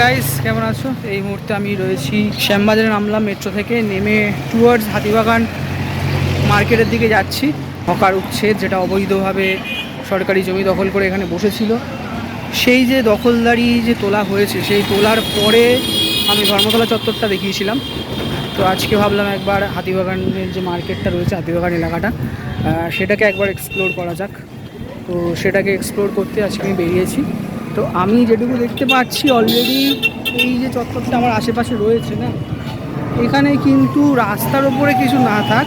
Guys কেমন আছো? এই মুহূর্তে আমি রয়েছি শ্যামবাজারে নামলাম মেট্রো থেকে নেমে টুয়ার্ডস হাতিবাগান মার্কেটের দিকে যাচ্ছি। হকার উচ্ছেদ, যেটা অবৈধভাবে সরকারি জমি দখল করে এখানে বসেছিল। সেই যে দখলদারি যে তোলা হয়েছে, সেই তোলার পরে আমি ধর্মতলা চত্বরটা দেখিয়েছিলাম। তো আজকে ভাবলাম একবার হাতিবাগানের যে মার্কেটটা রয়েছে, হাতিবাগান এলাকাটা সেটাকে একবার এক্সপ্লোর করা যাক। তো সেটাকে এক্সপ্লোর করতে আজকে আমি বেরিয়েছি। তো আমি যেটুকু দেখতে পাচ্ছি অলরেডি এই যে চত্বরটা আমার আশেপাশে রয়েছে না, এখানে কিন্তু রাস্তার ওপরে কিছু না থাক,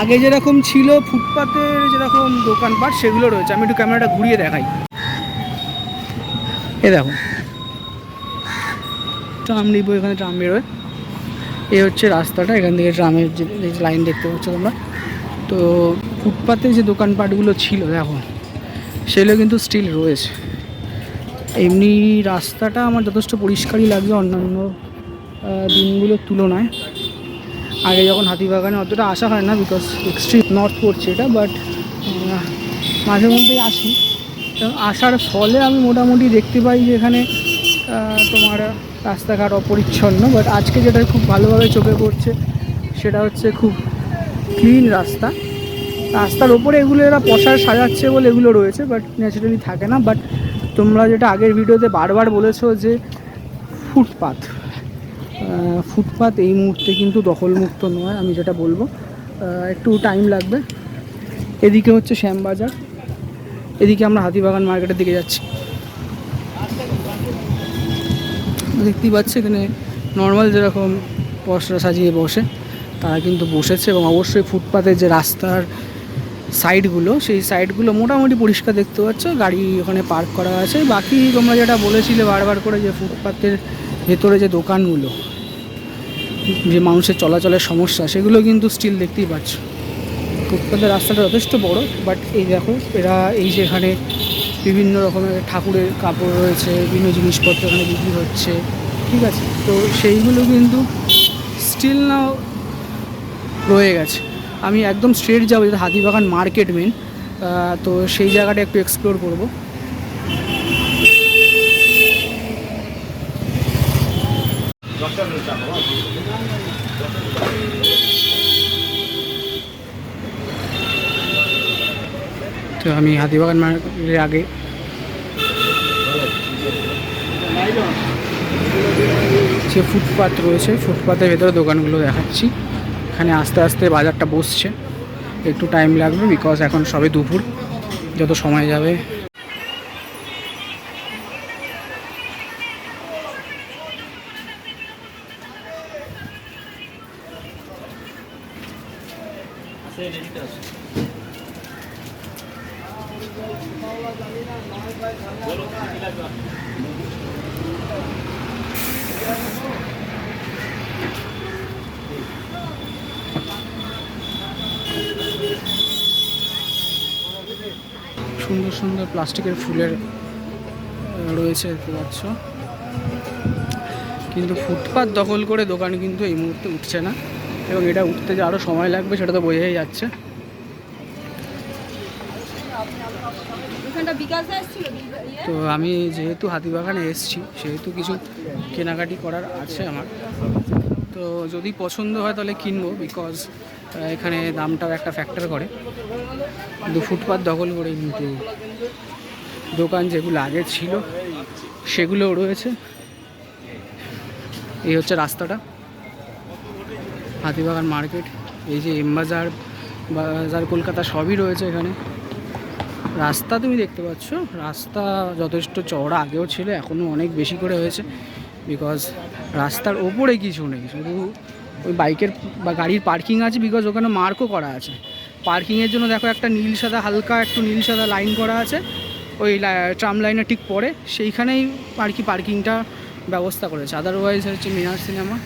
আগে যেরকম ছিল ফুটপাতের যেরকম দোকানপাট সেগুলো রয়েছে। আমি একটু ক্যামেরাটা ঘুরিয়ে দেখাই। এ দেখো। ট্রাম নিব, এখানে ট্রাম বেরোয়। এ হচ্ছে রাস্তাটা, এখান থেকে ট্রামের যে লাইন দেখতে পাচ্ছ তোমরা। তো ফুটপাতে যে দোকানপাটগুলো ছিল, দেখো, সেগুলো কিন্তু স্টিল রয়েছে। এমনি রাস্তাটা আমার যথেষ্ট পরিষ্কারই লাগছে অন্যান্য দিনগুলোর তুলনায়। আগে যখন হাতিবাগানে অতটা আসা হয় না বিকজ এক্সট্রিম নর্থ পড়ছে এটা বাট মাঝে মধ্যেই আসি। আসার ফলে আমি মোটামুটি দেখতে পাই যে এখানে তোমার রাস্তাঘাট অপরিচ্ছন্ন বাট আজকে যেটা খুব ভালোভাবে চোখে পড়ছে, সেটা হচ্ছে খুব ক্লিন রাস্তা। রাস্তার ওপরে এগুলো এরা পশার সাজাচ্ছে বলে এগুলো রয়েছে বাট ন্যাচারালি থাকে না বাট তোমরা যেটা আগের ভিডিওতে বারবার বলেছ যে ফুটপাথ ফুটপাথ এই মুহূর্তে কিন্তু দখলমুক্ত নয়, আমি যেটা বলব। একটু টাইম লাগবে। এদিকে হচ্ছে শ্যামবাজার, এদিকে আমরা হাতিবাগান মার্কেটের দিকে যাচ্ছি। দেখতেই পাচ্ছি এখানে নর্মাল যেরকম পশরা সাজিয়ে বসে, তারা কিন্তু বসেছে এবং অবশ্যই ফুটপাতের যে রাস্তার সাইডগুলো, সেই সাইডগুলো মোটামুটি পরিষ্কার দেখতে পাচ্ছ। গাড়ি ওখানে পার্ক করা আছে। বাকি তোমরা যেটা বলেছিলে বারবার করে যে ফুটপাথের ভেতরে যে দোকানগুলো, যে মানুষের চলাচলের সমস্যা, সেগুলো কিন্তু স্টিল দেখতেই পাচ্ছ। ফুটপাতের রাস্তাটা যথেষ্ট বড় বাট এই দেখো, এরা এই যে এখানে বিভিন্ন রকমের ঠাকুরের কাপড় রয়েছে, বিভিন্ন জিনিসপত্র এখানে বিক্রি হচ্ছে, ঠিক আছে? তো সেইগুলো কিন্তু স্টিল নাও রয়ে গেছে। আমি একদম স্ট্রেট যাব, যেটা হাতিবাগান মার্কেট মেন তো সেই জায়গাটা একটু এক্সপ্লোর করব। তো আমি হাতিবাগান মার্কেটের আগে। যে ফুটপাত রয়েছে, ফুটপাতের ভেতরে দোকানগুলো দেখাচ্ছি। এখানে আস্তে আস্তে বাজারটা বসছে। একটু টাইম লাগবে বিকজ এখন সবে দুপুর। যত সময় যাবে সুন্দর প্লাস্টিকের ফুলের রয়েছে দেখতে পাচ্ছ। কিন্তু ফুটপাত দখল করে দোকান কিন্তু এই মুহূর্তে উঠছে না এবং এটা উঠতে যে আরও সময় লাগবে সেটা তো বোঝাই যাচ্ছে? তো আমি যেহেতু হাতিবাগানে এসেছি সেহেতু কিছু কেনাকাটি করার আছে আমার। তো যদি পছন্দ হয় তাহলে কিনবো বিকজ এখানে দামটাও একটা ফ্যাক্টর করে। কিন্তু ফুটপাত দখল করে কিন্তু দোকান যেগুলো আগে ছিল, সেগুলোও রয়েছে। এই হচ্ছে রাস্তাটা। হাতিবাগান মার্কেট, এই যে এম বাজার বাজার কলকাতা সবই রয়েছে এখানে। রাস্তা তুমি দেখতে পাচ্ছ, রাস্তা যথেষ্ট চওড়া আগেও ছিল এখনও অনেক বেশি করে হয়েছে। বিকজ রাস্তার ওপরে কিছু নেই। শুধু ওই বাইকের বা গাড়ির পার্কিং আছে বিকজ ওখানে মার্কও করা আছে। পার্কিংয়ের জন্য দেখো একটা নীল সাদা, হালকা একটু নীল সাদা লাইন করা আছে। ওই ট্রাম লাইনের ঠিক পরে সেইখানেই আর কি পার্কিংটা ব্যবস্থা করেছে। আদারওয়াইজ হচ্ছে মিনার সিনেমা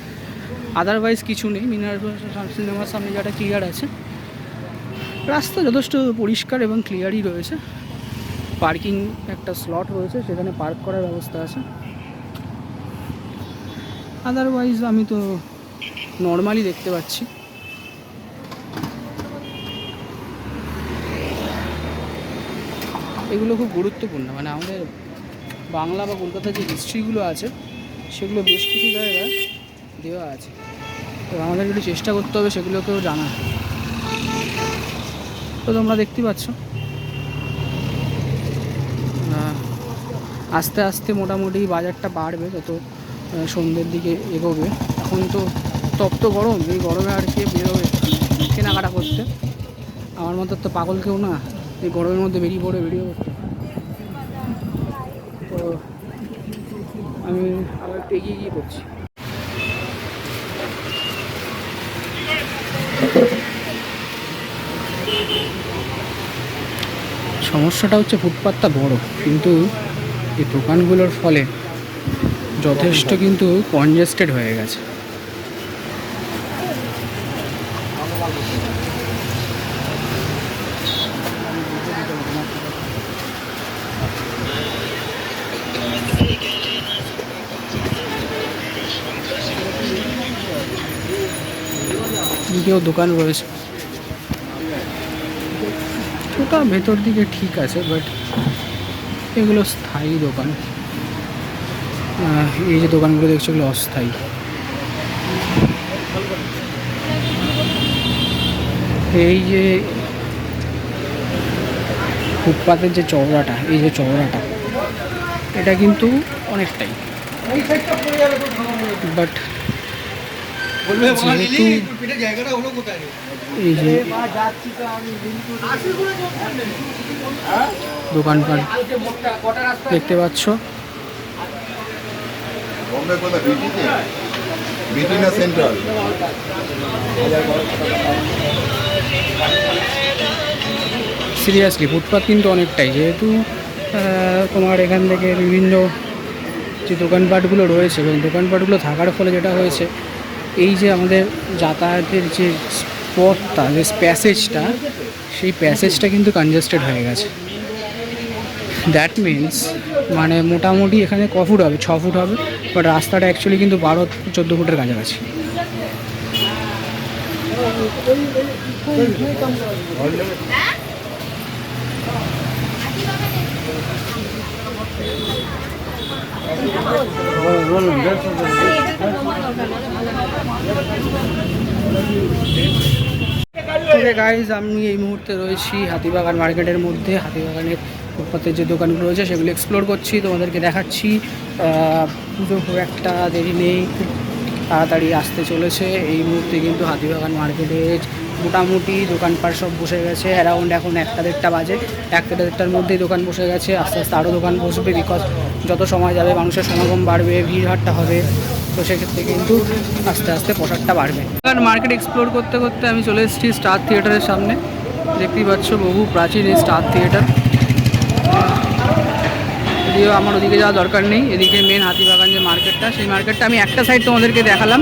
আদারওয়াইজ কিছু নেই। মিনার সিনেমার সামনে যেটা ক্লিয়ার আছে। রাস্তা যথেষ্ট পরিষ্কার এবং ক্লিয়ারই রয়েছে। পার্কিং একটা স্লট রয়েছে, সেখানে পার্ক করার ব্যবস্থা আছে। আদারওয়াইজ আমি তো নর্মালি দেখতে পাচ্ছি। এগুলো খুব গুরুত্বপূর্ণ। মানে আমাদের বাংলা বা কলকাতার যে হিস্ট্রিগুলো আছে সেগুলো বেশ কিছু জায়গায় দেওয়া আছে। তো আমাদের একটু চেষ্টা করতে হবে সেগুলোকেও জানা তো তোমরা দেখতে পাচ্ছ। আস্তে আস্তে মোটামুটি বাজারটা বাড়বে। আহ, সন্ধ্যের দিকে এগোবে। এখন তো তপ্ত গরম, এই গরমে আর কে বেরোবে? কেনাকাটা করতে। আমার মতো তো পাগল কেউ না, এই গরমের মধ্যে বেরিয়ে পড়ে, বেরিয়ে পড়তে তো আমি আবার একটু এগিয়ে গিয়ে করছি। সমস্যাটা হচ্ছে ফুটপাথটা বড়, কিন্তু এই দোকানগুলোর ফলে যথেষ্ট কিন্তু কনজেস্টেড হয়ে গেছে। দোকান রয়েছে। ওটা ভেতর দিকে ঠিক আছে বাট এগুলো স্থায়ী দোকান। এই যে দোকানগুলো দেখছ এগুলো অস্থায়ী। এই যে ফুটপাতের যে চওড়াটা এই যে চওড়াটা এটা কিন্তু অনেকটাই। বাট যেহেতু এই যে দোকানপাট দেখতে পাচ্ছ। বম্বে কোথায়? বিটি না সেন্ট্রাল? সিরিয়াসলি ফুটপাথ কিন্তু অনেকটাই, যেহেতু তোমার এখান থেকে বিভিন্ন যে দোকানপাটগুলো রয়েছে, এবং দোকানপাটগুলো থাকার ফলে যেটা হয়েছে, এই যে আমাদের যাতায়াতের যে পথটা যে প্যাসেজটা সেই প্যাসেজটা কিন্তু কনজেস্টেড হয়ে গেছে। দ্যাট মিন্স মানে মোটামুটি এখানে ক ফুট হবে? ছ ফুট হবে। বাট রাস্তাটা অ্যাকচুয়ালি কিন্তু বারো, চোদ্দ ফুটের কাছাকাছি। গাইজ আমি এই মুহূর্তে রয়েছি হাতিবাগান মার্কেটের মধ্যে। হাতিবাগানের ফুটপাতের যে দোকানগুলো রয়েছে, সেগুলো এক্সপ্লোর করছি, তোমাদেরকে দেখাচ্ছি। পুজো খুব একটা দেরি নেই তাড়াতাড়ি আসতে চলেছে। এই মুহূর্তে কিন্তু হাতিবাগান মার্কেটে মোটামুটি দোকানপাট সব বসে গেছে। অ্যারাউন্ড এখন একটা দেড়টা বাজে। একটা দেড়টার মধ্যেই দোকান বসে গেছে। আস্তে আস্তে আরও দোকান বসবে বিকজ যত সময় যাবে, মানুষের সমাগম বাড়বে ভিড়ভাট্টা হবে। তো সেক্ষেত্রে কিন্তু আস্তে আস্তে প্রসাদটা বাড়বে। আর মার্কেট এক্সপ্লোর করতে করতে আমি চলে এসেছি স্টার থিয়েটারের সামনে। দেখতেই পাচ্ছ বহু প্রাচীন এই স্টার থিয়েটার যদিও আমার ওদিকে যাওয়া দরকার নেই, এদিকে মেন হাতিবাগান যে মার্কেটটা সেই মার্কেটটা আমি একটা সাইড তোমাদেরকে দেখালাম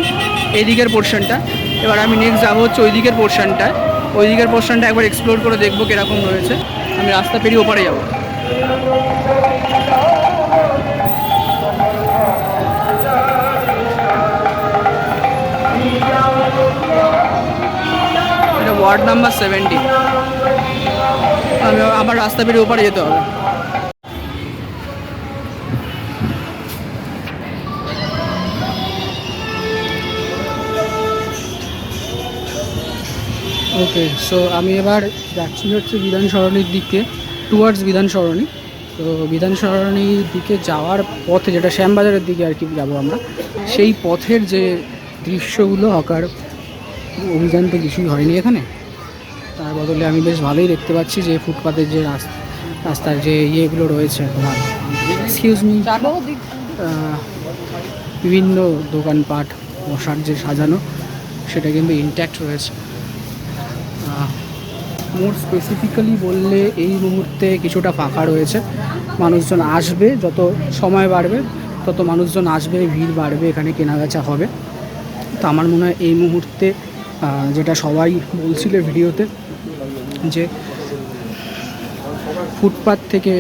এই দিকের পোর্শনটা এবার আমি নেক্সট যাব হচ্ছে ওই দিকের পোর্শনটা ওই দিকের পোর্শনটা একবার এক্সপ্লোর করে দেখব কীরকম রয়েছে। আমি রাস্তা পেরিয়ে ওপারে যাব। Ward number seventy. আমি আবার রাস্তা পেরিয়ে ওপারে যেতে হবে। ওকে সো আমি এবার যাচ্ছি হচ্ছে বিধান সরণির দিকে টুয়ার্ডস বিধান সরণি। তো বিধান সরণির দিকে যাওয়ার পথে যেটা শ্যামবাজারের দিকে আর কি যাব আমরা, সেই পথের যে দৃশ্যগুলো হকার অভিযান তো কিছুই হয়নি এখানে। তার বদলে আমি বেশ ভালোই দেখতে পাচ্ছি যে ফুটপাতের যে রাস্তা রাস্তার যে ইয়েগুলো রয়েছে তোমার এক্সকিউজ মি বিভিন্ন দোকানপাট মশার যে সাজানো সেটা কিন্তু ইনট্যাক্ট রয়েছে। মোর স্পেসিফিক্যালি বললে এই মুহূর্তে কিছুটা ফাঁকা রয়েছে। মানুষজন আসবে যত সময় বাড়বে তত মানুষজন আসবে ভিড় বাড়বে এখানে কেনাবেচা হবে। তো আমার মনে হয় এই মুহূর্তে যেটা সবাই বলছিল ভিডিওতে, যে ফুটপাত থেকে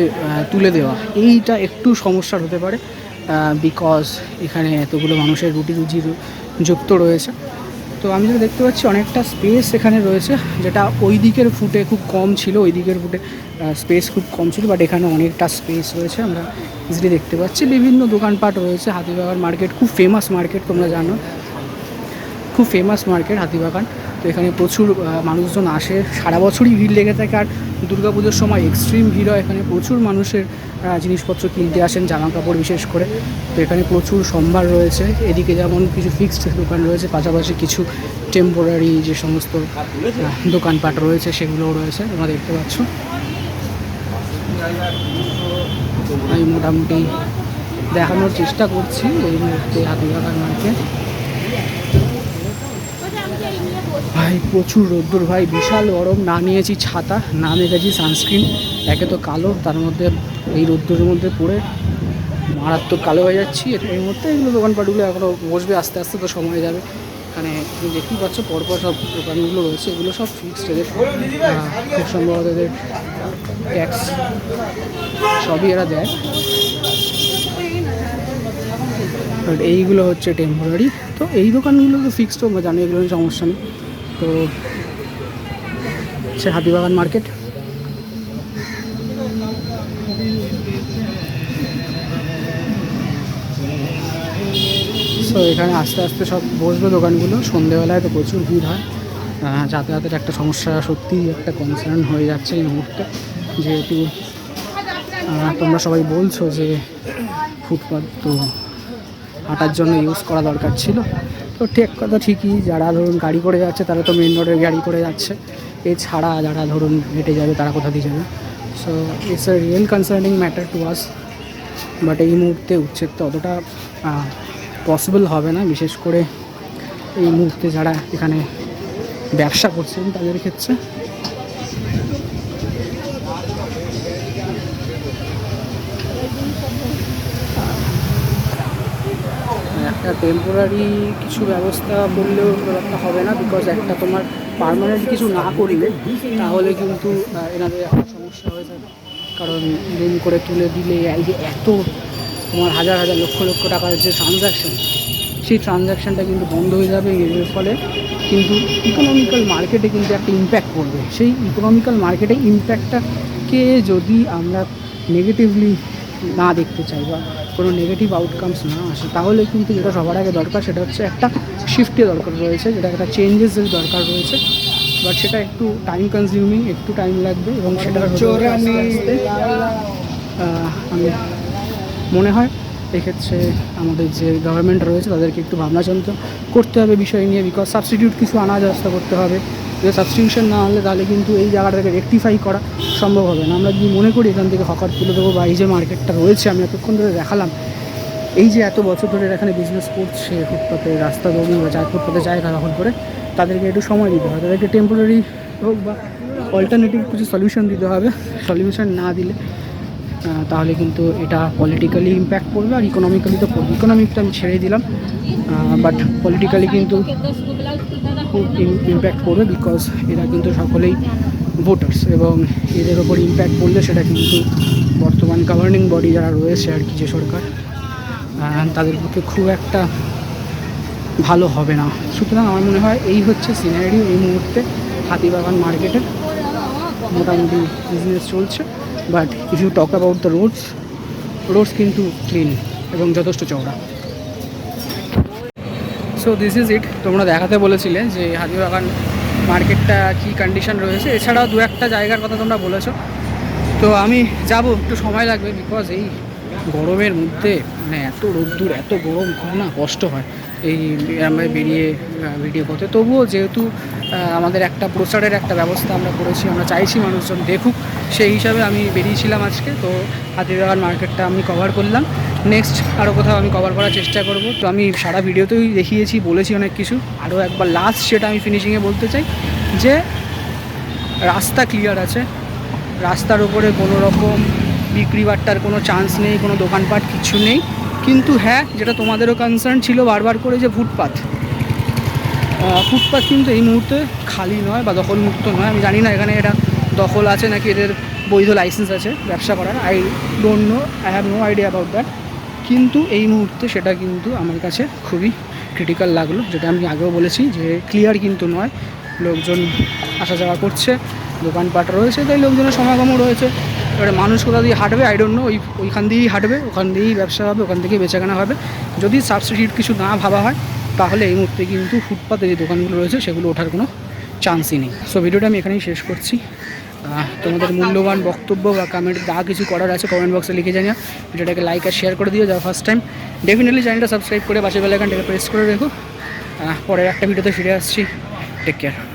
তুলে দেওয়া, এইটা একটু সমস্যার হতে পারে বিকজ এখানে এতগুলো মানুষের রুটি রুজি যুক্ত রয়েছে। তো আমি যেটা দেখতে পাচ্ছি, অনেকটা স্পেস এখানে রয়েছে, যেটা ওই দিকের ফুটে খুব কম ছিল ওই দিকের ফুটে স্পেস খুব কম ছিল বাট এখানে অনেকটা স্পেস রয়েছে, আমরা ইজিলি দেখতে পাচ্ছি। বিভিন্ন দোকানপাট রয়েছে, হাতিবাগান মার্কেট, খুব ফেমাস মার্কেট তোমরা জানো। খুব ফেমাস মার্কেট হাতিবাগান তো এখানে প্রচুর মানুষজন আসে। সারা বছরই ভিড় লেগে থাকে। আর দুর্গাপুজোর সময় এক্সট্রিম ভিড় হয়। এখানে প্রচুর মানুষের জিনিসপত্র কিনতে আসেন, জামা কাপড় বিশেষ করে। তো এখানে প্রচুর সম্ভার রয়েছে। এদিকে যেমন কিছু ফিক্সড দোকান রয়েছে, পাশাপাশি কিছু টেম্পোরারি যে সমস্ত দোকানপাট রয়েছে, সেগুলোও রয়েছে। তোমরা দেখতে পাচ্ছ। আমি মোটামুটি দেখানোর চেষ্টা করছি এই মুহূর্তে হাতিবাগান মার্কেট ভাই, প্রচুর রোদ্দুর ভাই, বিশাল গরম। না নিয়েছি ছাতা, না মেখেছি সানস্ক্রিন। একে তো কালো, তার মধ্যে এই রোদ্দুরের মধ্যে পড়ে মারাত্মক কালো হয়ে যাচ্ছি। এর- মধ্যে এগুলো দোকানপাটগুলো এখনও বসবে, আস্তে আস্তে তো সময় যাবে। এখানে তুমি দেখতেই পাচ্ছ, পরপর সব দোকানগুলো রয়েছে, এগুলো সব ফিক্সড এদের। খুব সম্ভবত এদের ট্যাক্স সবই এরা দেয়। এইগুলো হচ্ছে টেম্পোরারি তো এই দোকানগুলো তো ফিক্সড জানি এগুলো সমস্যা নেই। তো সে হাতিবাগান মার্কেট। সো এখানে আস্তে আস্তে সব বসবে দোকানগুলো। সন্ধেবেলায় তো প্রচুর ভিড় হয়। যাতায়াতের একটা সমস্যা সত্যিই একটা কনসার্ন হয়ে যাচ্ছে এই মুহূর্তে। যেহেতু তোমরা সবাই বলছো যে ফুটপাথ তো হাঁটার জন্য ইউজ করা দরকার ছিল। তো ঠিক কথা ঠিকই, যারা ধরুন গাড়ি করে যাচ্ছে তারা তো মেন রোডের গাড়ি করে যাচ্ছে। এছাড়া যারা ধরুন হেঁটে যাবে তারা কোথা দিয়ে যাবে? So it's a real concerning matter to us but এই মুহূর্তে উচ্ছেদ তো অতটা পসিবল হবে না। বিশেষ করে এই মুহূর্তে যারা এখানে ব্যবসা করছেন তাদের ক্ষেত্রে। টেম্পোরারি কিছু ব্যবস্থা করলেও ব্যাপারটা হবে না বিকজ একটা তোমার পার্মানেন্ট কিছু না করলে তাহলে কিন্তু এনাদের একটা সমস্যা হয়ে যাবে। কারণ দিন করে তুলে দিলে এই যে এত তোমার হাজার হাজার লক্ষ লক্ষ টাকার যে ট্রানজ্যাকশন সেই ট্রানজ্যাকশানটা কিন্তু বন্ধ হয়ে যাবে। এর ফলে কিন্তু ইকোনমিক্যাল মার্কেটে কিন্তু একটা ইম্প্যাক্ট পড়বে। সেই ইকোনমিক্যাল মার্কেটে ইম্প্যাক্টটাকে যদি আমরা নেগেটিভলি না দেখতে চাই বা কোনো নেগেটিভ আউটকামস না আসে তাহলে কিন্তু যেটা সবার আগে দরকার সেটা হচ্ছে একটা শিফটের দরকার রয়েছে যেটা একটা চেঞ্জেসের দরকার রয়েছে। বাট সেটা একটু টাইম কনজিউমিং একটু টাইম লাগবে এবং সেটা আমি মনে হয় এক্ষেত্রে আমাদের যে গভর্নমেন্ট রয়েছে তাদেরকে একটু ভাবনা চিন্তা করতে হবে বিষয় নিয়ে বিকজ সাবস্টিটিউট কিছু আনার ব্যবস্থা করতে হবে। সাবস্টিটিউশন না আনলে তাহলে কিন্তু এই জায়গাটাকে রেকটিফাই করা সম্ভব হবে না। আমরা যদি মনে করি এখান থেকে হকার তুলে দেবো বা এই যে মার্কেটটা রয়েছে, আমি এতক্ষণ ধরে দেখালাম। এই যে এত বছর ধরে এখানে বিজনেস করছে ফুটপাতে রাস্তা দৌড়ি বা যায় ফুটপাতে জায়গা দখল করে, তাদেরকে একটু সময় দিতে হবে। তাদেরকে টেম্পোরারি হোক বা অল্টারনেটিভ কিছু সলিউশন দিতে হবে। সলিউশন না দিলে তাহলে কিন্তু এটা পলিটিক্যালি ইম্প্যাক্ট পড়বে আর ইকোনমিক্যালি তো ইকোনমিকটা আমি ছেড়ে দিলাম। বাট পলিটিক্যালি কিন্তু খুব ইম্প্যাক্ট পড়বে বিকজ এরা কিন্তু সকলেই ভোটার্স এবং এদের ওপর ইম্প্যাক্ট পড়লে সেটা কিন্তু বর্তমান গভর্নিং বডি যারা রয়েছে আর কি, যে সরকার তাদের পক্ষে খুব একটা ভালো হবে না। সুতরাং আমার মনে হয় এই হচ্ছে সিনারি এই মুহূর্তে হাতিবাগান মার্কেটের মোটামুটি বিজনেস চলছে। But if you talk about the roads roads কিন্তু ক্লিন এবং যথেষ্ট চওড়া। সো দিস ইজ ইট তোমরা দেখাতে বলেছিলে যে হাতিবাগান মার্কেটটা কি কন্ডিশন রয়েছে। এছাড়াও দু একটা জায়গার কথা তোমরা বলেছ। তো আমি যাব, একটু সময় লাগবে বিকজ এই গরমের মধ্যে মানে এত রোদ্দুর, এত গরম না কষ্ট হয়। এই আমরা বেরিয়ে ভিডিও করতে। তবুও যেহেতু আমাদের একটা প্রচারের একটা ব্যবস্থা আমরা করেছি, আমরা চাইছি মানুষজন দেখুক, সেই হিসাবে আমি বেরিয়েছিলাম আজকে। তো হাতিবাগান মার্কেটটা আমি কভার করলাম। নেক্সট আরও কোথাও আমি কভার করার চেষ্টা করব। তো আমি সারা ভিডিওতেই দেখিয়েছি, বলেছি অনেক কিছু। আরও একবার লাস্ট সেটা আমি ফিনিশিংয়ে বলতে চাই, যে রাস্তা ক্লিয়ার আছে। রাস্তার উপরে কোনো রকম বিক্রি বাট্টার কোনো চান্স নেই, কোনো দোকানপাট কিছু নেই। কিন্তু হ্যাঁ যেটা তোমাদেরও কনসার্ন ছিল, বারবার করে যে ফুটপাথ ফুটপাথ কিন্তু এই মুহূর্তে খালি নয় বা দখলমুক্ত নয়। আমি জানি না এখানে এটা দখল আছে নাকি এদের বৈধ লাইসেন্স আছে ব্যবসা করার। I don't know I have no idea about that কিন্তু এই মুহূর্তে সেটা কিন্তু আমার কাছে খুবই ক্রিটিক্যাল লাগল। যেটা আমি আগেও বলেছি যে ক্লিয়ার কিন্তু নয়। লোকজন আসা যাওয়া করছে, দোকানপাট রয়েছে, তাই লোকজনের সমাগমও রয়েছে। এবারে মানুষ কোথা দিয়ে হাঁটবে? আই ডোন্ট নো ওই, ওইখান দিয়েই হাঁটবে, ওখান দিয়েই ব্যবসা হবে, ওখান থেকেই বেচাকেনা হবে। যদি সাবস্টিটিউট কিছু না ভাবা হয়, তাহলে এই মুহূর্তে কিন্তু ফুটপাতে যে দোকানগুলো রয়েছে, সেগুলো ওঠার কোনো চান্সই নেই। সো ভিডিওটা আমি এখানেই শেষ করছি। তোমাদের মূল্যবান বক্তব্য বা কমেন্ট যা কিছু করার আছে কমেন্ট বক্সে লিখে জানিও। ভিডিওটাকে লাইক আর শেয়ার করে দিও যারা ফার্স্ট টাইম ডেফিনেটলি চ্যানেলটা সাবস্ক্রাইব করে পাশে বেলাইকানটাকে প্রেস করে রেখো। পরের একটা ভিডিওতে ফিরে আসছি। Take care